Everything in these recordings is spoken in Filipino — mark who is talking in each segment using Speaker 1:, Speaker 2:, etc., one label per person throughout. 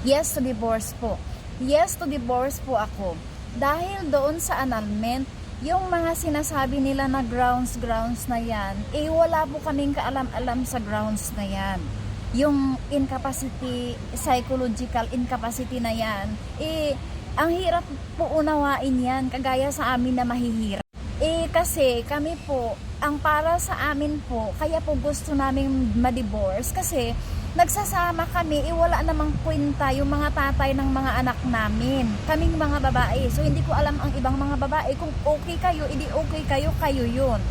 Speaker 1: Yes to divorce po. Yes to divorce po ako. Dahil doon sa annulment, yung mga sinasabi nila na grounds, grounds na yan, eh wala po kaming kaalam-alam sa grounds na yan. Yung incapacity, psychological incapacity na yan, eh ang hirap po unawain yan, kagaya sa amin na mahihirap. Eh kasi kami po, ang para sa amin po, kaya po gusto namin ma-divorce kasi nagsasama kami, eh wala namang kwenta yung mga tatay ng mga anak namin. Kaming mga babae. So hindi ko alam ang ibang mga babae kung okay kayo, hindi okay kayo, kayo yun.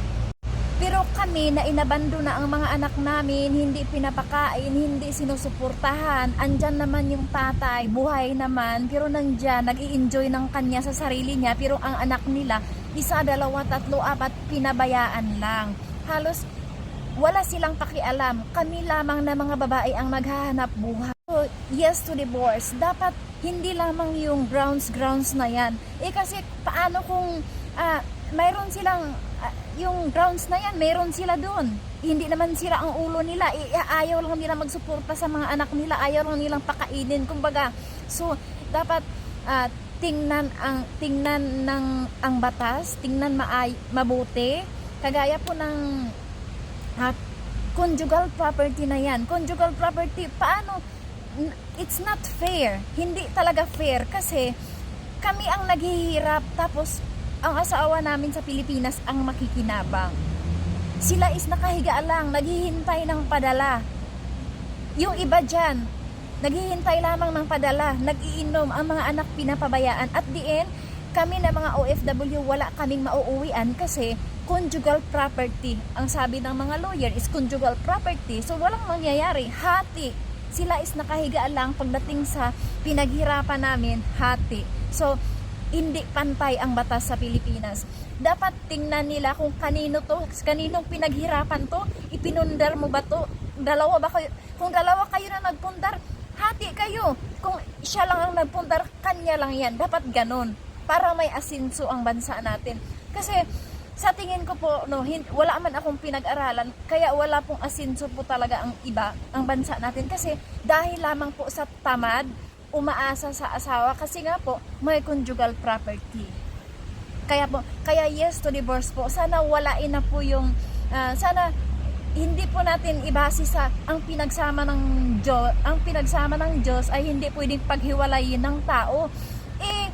Speaker 1: Pero kami na inabando na ang mga anak namin, hindi pinapakain, hindi sinusuportahan, andyan naman yung tatay, buhay naman, pero nandyan, nag enjoy ng kanya sa sarili niya, pero ang anak nila, isa, dalawa, tatlo, apat, pinabayaan lang. Halos wala silang pakialam. Kami lamang na mga babae ang maghahanap buhay. So, yes to divorce. Dapat hindi lamang yung grounds grounds na yan. Eh kasi paano kung ah, mayroon silang ah, yung grounds na yan, mayroon sila doon. Hindi naman sila ang ulo nila. Eh, ayaw lang nila magsuporta sa mga anak nila. Ayaw lang nilang pakainin. Kumbaga, so dapat ah, tingnan ang tingnan ng ang batas, tingnan maay, mabuti. Kagaya po ng at conjugal property na yan. Conjugal property, paano? It's not fair. Hindi talaga fair kasi kami ang naghihirap tapos ang asawa namin sa Pilipinas ang makikinabang. Sila is nakahiga lang, naghihintay ng padala. Yung iba dyan, naghihintay lamang ng padala, nag-iinom, ang mga anak pinapabayaan. At the end, kami na mga OFW, wala kaming mauuwian kasi conjugal property. Ang sabi ng mga lawyer is conjugal property. So walang mangyayari, hati. Sila is nakahiga lang pagdating sa pinaghirapan namin, hati. So hindi pantay ang batas sa Pilipinas. Dapat tingnan nila kung kanino to, kaninong pinaghirapan to, ipinundar mo ba to, dalawa ba kayo, kung dalawa kayo na nagpundar, hati kayo. Kung siya lang ang nagpundar, kanya lang yan. Dapat ganun. Para may asinso ang bansa natin. Kasi sa tingin ko po, no, hin- wala man akong pinag-aralan, kaya wala pong asinso po talaga ang iba, ang bansa natin. Kasi dahil lamang po sa tamad, umaasa sa asawa kasi nga po may conjugal property. Kaya po, kaya yes to divorce po. Sana walain na po yung ah, sana hindi po natin ibase sa ang pinagsama ng Diyos, ang pinagsama ng Diyos ay hindi pwedeng paghiwalayin ng tao. Eh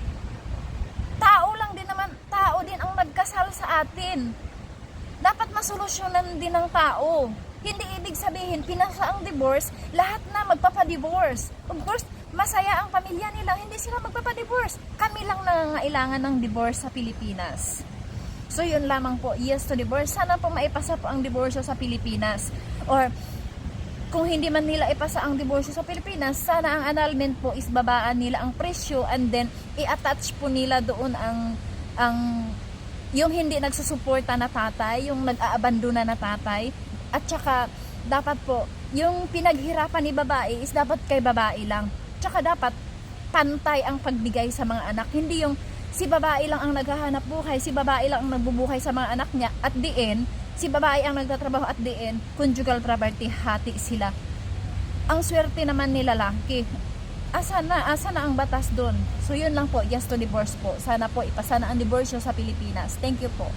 Speaker 1: tao lang din naman, tao nagkasal sa atin. Dapat masolusyonan din ng tao. Hindi ibig sabihin, pinasa ang divorce, lahat na magpapadivorce. Of course, masaya ang pamilya nila, hindi sila magpapadivorce. Kami lang nangangailangan ng divorce sa Pilipinas. So yun lamang po, yes to divorce. Sana po maipasa po ang divorce sa Pilipinas. Or kung hindi man nila ipasa ang divorce sa Pilipinas, sana ang annulment po is babaan nila ang presyo and then i-attach po nila doon ang ang yung hindi nagsusuporta na tatay, yung nag-aabandona na tatay, at saka dapat po, yung pinaghirapan ni babae is dapat kay babae lang. Tsaka dapat pantay ang pagbigay sa mga anak. Hindi yung si babae lang ang naghahanap buhay, si babae lang ang nagbubuhay sa mga anak niya. At the end, si babae ang nagtatrabaho at the end, conjugal property, hati sila. Ang swerte naman nila lalaki. Asa na, asa na ang batas doon? So yun lang po, yes to divorce po. Sana po ipasa na ang divorce sa Pilipinas. Thank you po.